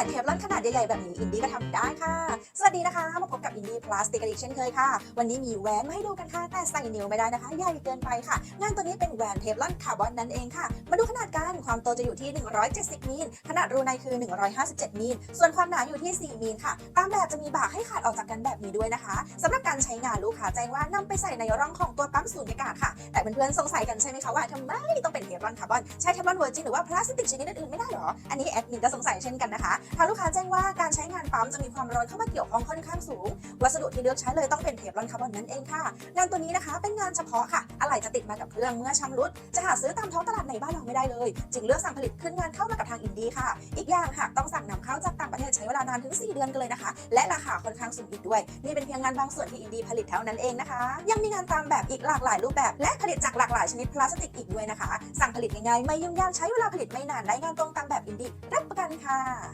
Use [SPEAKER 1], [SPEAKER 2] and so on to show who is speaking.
[SPEAKER 1] วนเทฟลอนขนาดใหญ่ๆแบบนี้อินดี้ก็ทำได้ค่ะ สวัสดีนะคะ มาพบกับอินดี้พลาสติกอีกเช่นเคยค่ะ วันนี้มีแหวนมาให้ดูกันค่ะ แต่ใส่นิ้วไม่ได้นะคะ ใหญ่เกินไปค่ะ งานตัวนี้เป็นแหวนเทฟลอนคาร์บอนนั่นเองค่ะ มาดูขนาดกัน ความโตจะอยู่ที่ 170 มิล ขนาดรูในคือ 157 มิล ส่วนความหนาอยู่ที่ 4 มิลค่ะ ตามแบบจะมีบากให้ขาดออกจากกันแบบนี้ด้วยนะคะสำหรับการใช้งานลูกค้าแจ้งว่านำไปใส่ในร่องของตัวปั๊มสูญญากาศค่ะ แต่เพื่อนๆสงสัยกันใช่ไหมคะว่าทำไมต้องเป็นเทฟลอนคาร์บอน ใช้เทฟลอนเวอร์จินหรือว่าพลาสติกชนิดอื่นๆไม่ได้หรอ อันนี้แอดมินก็สงสัยเช่นกันนะคะทางลูกค้าแจ้งว่าการใช้งานปั๊มจะมีความร้อนเข้ามาเกี่ยวข้องค่อนข้างสูง วัสดุที่เลือกใช้เลยต้องเป็นเทฟลอนคาร์บอนนั่นเองค่ะ งานตัวนี้นะคะเป็นงานเฉพาะค่ะ อะไหล่จะติดมากับเครื่องเมื่อชำรุด จะหาซื้อตามท้องตลาดในบ้านเราไม่ได้เลย จึงเลือกสั่งผลิตขึ้นงานเข้ามากับทางอินดีค่ะ อีกอย่างหากต้องสั่งนำเข้าจากต่างประเทศใช้เวลานานถึง 4 เดือนกันเลยนะคะ และราคาค่อนข้างสูงอีกด้วย นี่เป็นเพียงงานบางส่วนที่อินดีผลิตเท่านั้นเองนะคะ ยังมีงานตามแบบอีกหลากหลายรูปแบบ และผลิตจากหลากหลายชนิดพลาสติกอีกด้วยนะคะ สั่งผลิตง่ายๆไม่ยุ่งยากใช้เวลาผลิตไม่นานได้งานตรงตามแบบอินดีรับประกันค่ะ